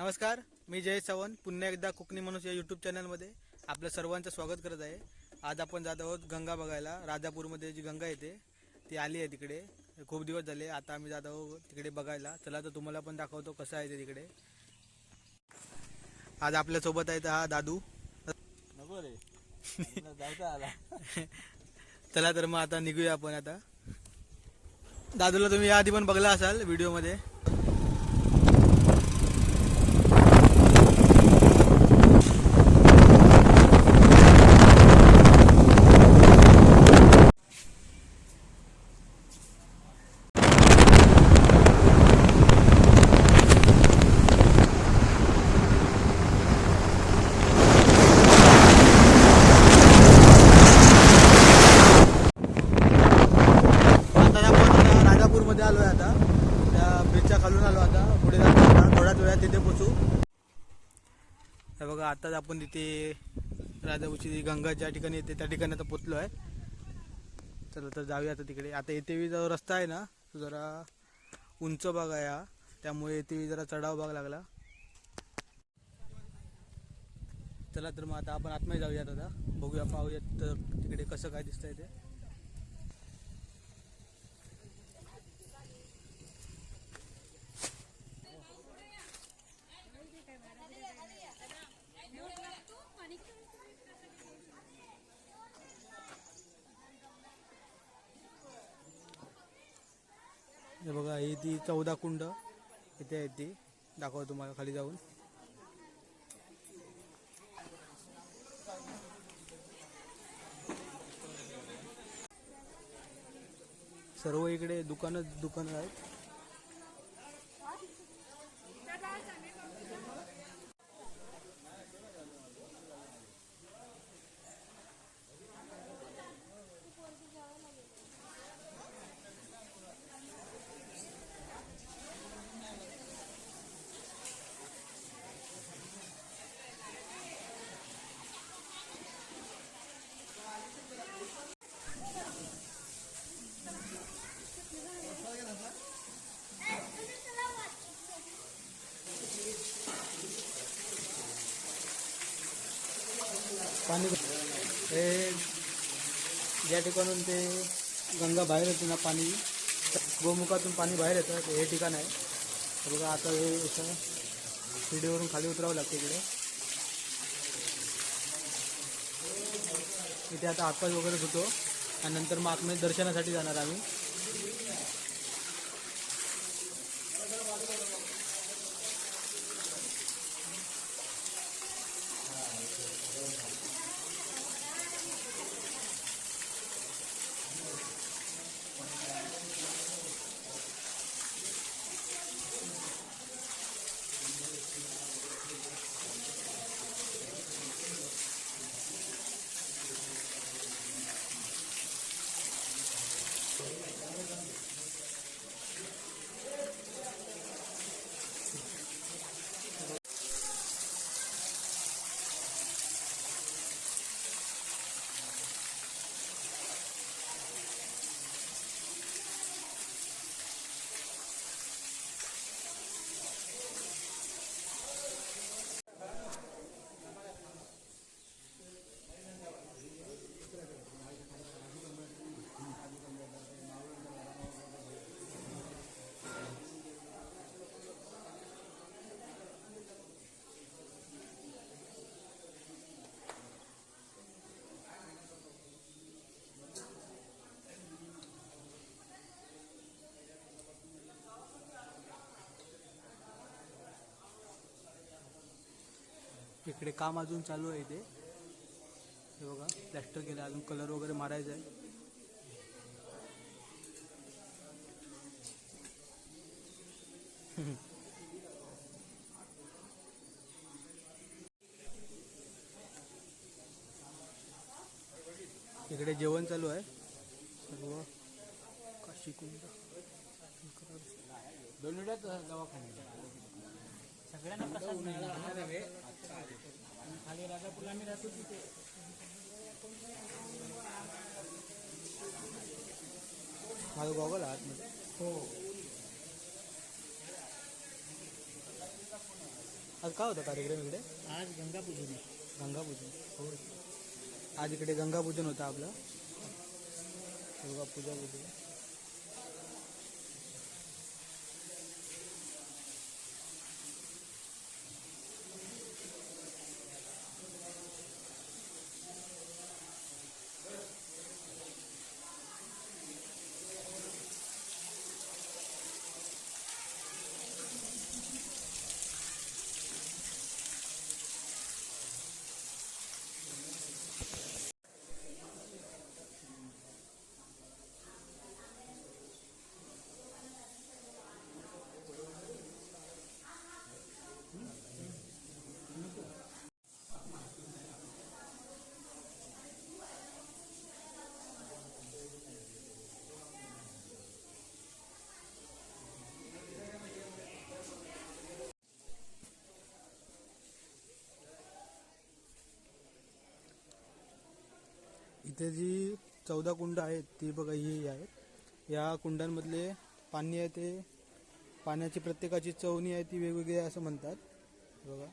नमस्कार मी जय चव्हाण पुन्हा एकदा कोकणी माणूस या यूट्यूब चॅनलमध्ये आपलं सर्वांचं स्वागत करत आहे. आज आपण जात आहोत गंगा बघायला. राजापूरमध्ये जी गंगा येते ती आली आहे तिकडे. खूप दिवस झाले आता आम्ही जात आहोत तिकडे बघायला. चला तर तुम्हाला पण दाखवतो कसं आहे ते तिकडे. आज आपल्यासोबत आहेत हा दादू. नको रे. जायचं आला. चला तर मग आता निघूया आपण आता. दादूला तुम्ही याआधी पण बघला असाल व्हिडिओमध्ये आता आपण आता राजापूरमध्ये आलो आहे आता त्या ब्रिजच्या खालून आलो आता पुढे जातो आता थोड्याच वेळात तिथे पोचू हे बघा आताच आपण तिथे राजापूरची गंगा ज्या ठिकाणी येते त्या ठिकाणी आता पोचलो आहे. चला तर जाऊया आता तिकडे. आता येते जो रस्ता आहे ना तो जरा उंच भाग आहे हा. त्यामुळे येते जरा चढाव भाग लागला. चला तर मग आता आपण आतमध्ये जाऊयात आता. बघूया पाहूयात तर तिकडे कसं काय दिसतंय ते. हे बघा ही ती चौदा कुंड इथे आहे ती. दाखवतो तुम्हाला खाली जाऊन. सर्व इकडे दुकानच दुकानं आहेत. पाणी हे ज्या ठिकाणून ते गंगा बाहेर येते ना पाणी. गोमुखातून पाणी बाहेर येतं ते हे ठिकाण आहे. बघा आता हे असं शिडीवरून खाली उतरावं लागतं इकडे. इथे आता हातपाय वगैरे होतो. आणि नंतर मग आतमध्ये दर्शनासाठी जाणार आम्ही. इकडे काम अजून चालू आहे इथे. हे बघा प्लॅस्टर केलं अजून कलर वगैरे मारायचा आहे. इकडे जेवण चालू आहे. सर्व शिकून दोन मिनिटात दवाखान्यात. सगळ्यांना प्रसाद. खाली राजापूरला आम्ही राहतो तिथे. माझं गॉगल आतमध्ये. हो. आज काय होता कार्यक्रम इकडे? आज गंगा पूजन गंगापूजन. हो आज इकडे गंगापूजन होतं आपलं. दुर्गा पूजा पूजा इथे जी चौदा कुंड आहेत ती बघा ही आहेत. या कुंडांमधले पाणी आहे ते पाण्याची प्रत्येकाची चवणी आहे ती वेगवेगळी आहे असं म्हणतात. बघा.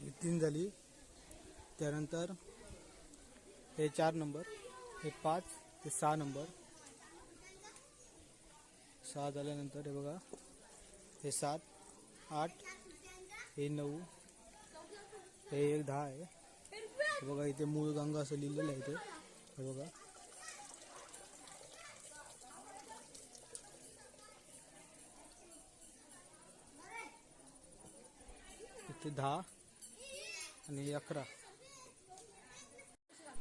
ही तीन झाली. त्यानंतर हे चार नंबर हे पाच ते सहा नंबर. सहा झाल्यानंतर हे बघा हे सात आठ हे नऊ हे एक दहा आहे. हे बघा इथे मूळ गंगा असं लिहिलेलं आहे इथे. हे बघा. इथे दहा आणि अकरा.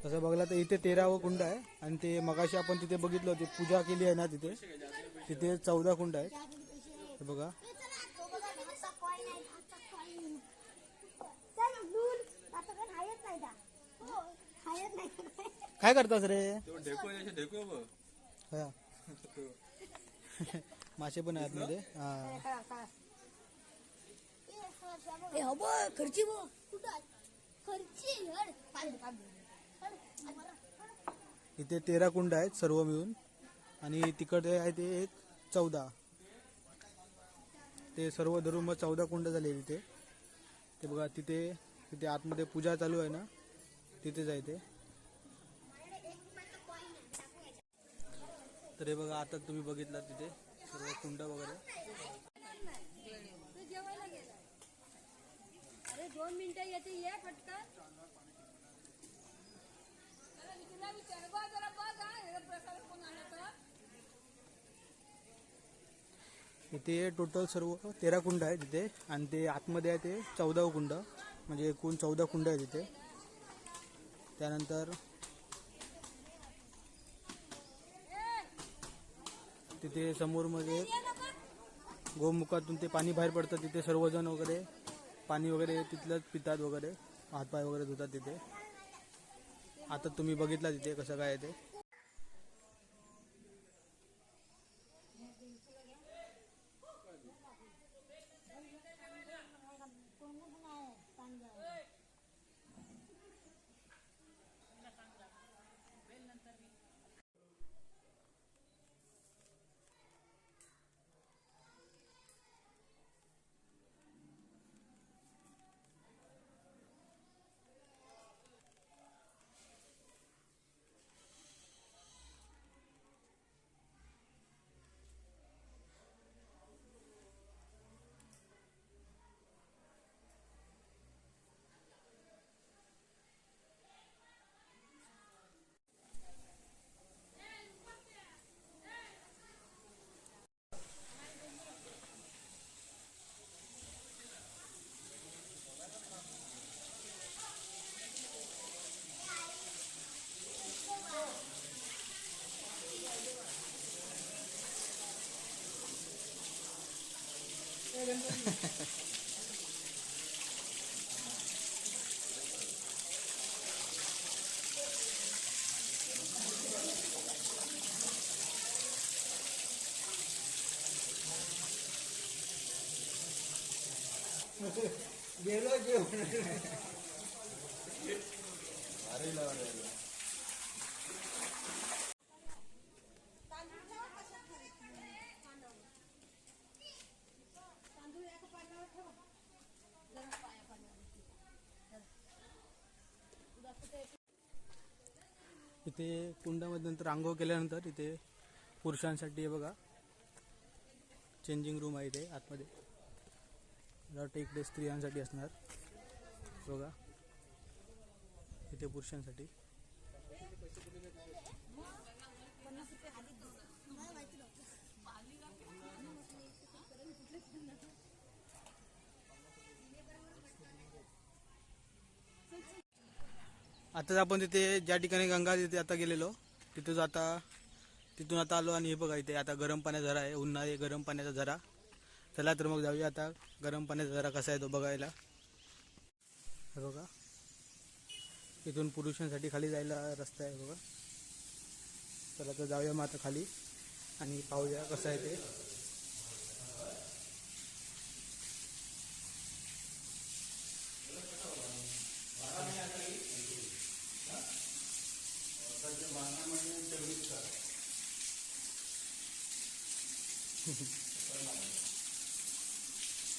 तसं बघला तर इथे तेरावं कुंड आहे. आणि ते मगाशी आपण तिथे बघितलं होते पूजा केली आहे ना तिथे. तिथे चौदा कुंड आहेत. हे बघा. काय करतास रे? हा. मासे पण आहेत मध्ये हा. ए हो बघ खर्ची बघ. कुठं आहे? खर्ची हड पाहिजे पाहिजे इथे तेरा कुंड आहेत सर्व मिळून. आणि तिकडे आहे ते एक चौदा. ते सर्व धरून मग चौदा कुंड झाले तिथे ते बघा तिथे तिथे आतमध्ये पूजा चालू आहे ना? तिथेच आहे ते तर हे बघा आता तुम्ही बघितलं तिथे. सर्व कुंड वगैरे. अरे दोन मिनिटं येते ये इथे टोटल सर्व तेरा कुंड आहे तिथे. आणि ते आतमध्ये आहे ते चौदा कुंड. म्हणजे एकूण चौदा कुंड आहे तिथे. त्यानंतर तिथे समोरमध्ये गोमुखातून ते पाणी बाहेर पडतं तिथे सर्वजण वगैरे पाणी वगैरे तिथलंच पितात वगैरे हातपाय वगैरे धुतात तिथे. आता तुम्ही बघितला तिथे कसं काय ते. ते गेलो जेवण इथे कुंडामध्ये नंतर आंघोळ केल्यानंतर इथे पुरुषांसाठी बघा. चेंजिंग रूम आहे इथे आतमध्ये. मला वाटतं इकडे स्त्रियांसाठी असणार. बघा. इथे पुरुषांसाठी. आताच आपण तिथे ज्या ठिकाणी गंगा तिथे आता गेलेलो तिथून आता तिथून आता आलो आणि हे बघा इथे आता गरम पाण्याचा झरा आहे उन्हाळी गरम पाण्याचा झरा. चला तर मग जाऊया आता गरम पाण्याचा झरा कसा आहे तो बघायला. हे बघा. इथून पुरुषांसाठी खाली जायला रस्ता आहे बघा. चला तर जाऊया मग आता खाली आणि पाहूया कसं आहे ते.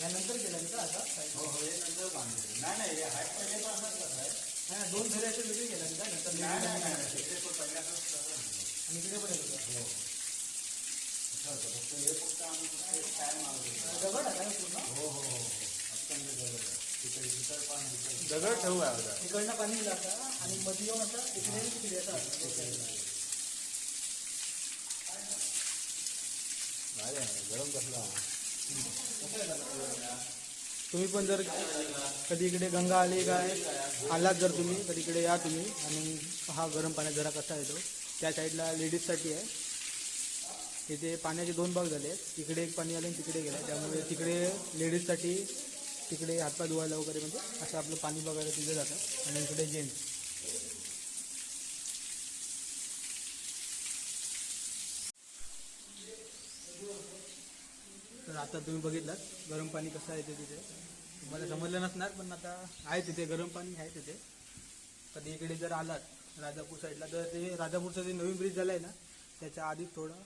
यानंतर केलं का आता? हो हो हे नंतर बांधले. नाही नाही हे पहिले पण असंच आहे? हा, दोन असे वेगळे केलं का? नंतर नाही नाही नाही आहे. आणि इकडे पण येत होतं. असं होतं. फक्त हे फक्त आम्ही फक्त. दगड आहे ना पूर्ण? हो हो हो हो. अत्यंत आहे. इतर पण दगड ठेवू आहे आता. इकडनं पाणी लागतं आणि मध्ये येऊन आता इकडे तिकडे नाही आहे, गरम कसला तुम्ही पण जर कधी इकडे गंगा आली काय आलात जर तुम्ही तर इकडे या तुम्ही. आणि हा गरम पाण्यात जरा कसा येतो त्या साईडला लेडीजसाठी आहे. इथे पाण्याचे दोन भाग झाले आहेत. तिकडे एक पाणी आले आणि तिकडे गेलं. त्यामुळे तिकडे लेडीजसाठी तिकडे हातपाय धुवायला वगैरे म्हणजे असं आपलं पाणी बघायला तिथे जातं. आणि इकडे जेंट्स तर आता तुम्ही बघितलात गरम पाणी कसं आहे ते तिथे. तुम्हाला समजलं नसणार पण आता आहे तिथे गरम पाणी आहे तिथे. कधी इकडे जर आलात राजापूर साईडला तर ते राजापूरचा जे नवीन ब्रिज झाला आहे ना त्याच्या आधी थोडं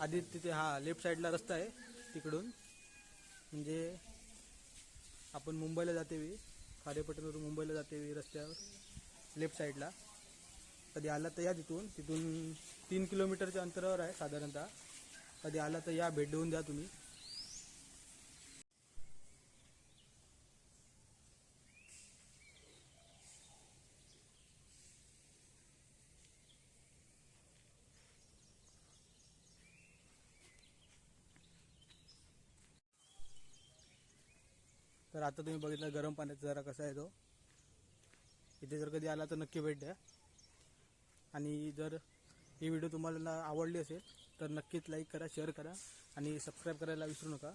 आधी तिथे हा लेफ्ट साईडला रस्ता आहे तिकडून. म्हणजे आपण मुंबईला जाते वेळी खारेपटणवरून मुंबईला जाते वेळी रस्त्यावर लेफ्ट साईडला कधी आला तर या तिथून तिथून तीन किलोमीटरच्या अंतरावर आहे साधारणतः. कधी आला तर या भेट देऊन द्या तुम्ही. तर आता तुम्ही बघितलं गरम पाण्याचा जरा कसा आहे तो. इथे जर कधी आला तर नक्की भेट द्या. आणि जर ही व्हिडिओ तुम्हाला आवडली असेल तर नक्कीच लाईक करा शेअर करा आणि सबस्क्राईब करायला विसरू नका.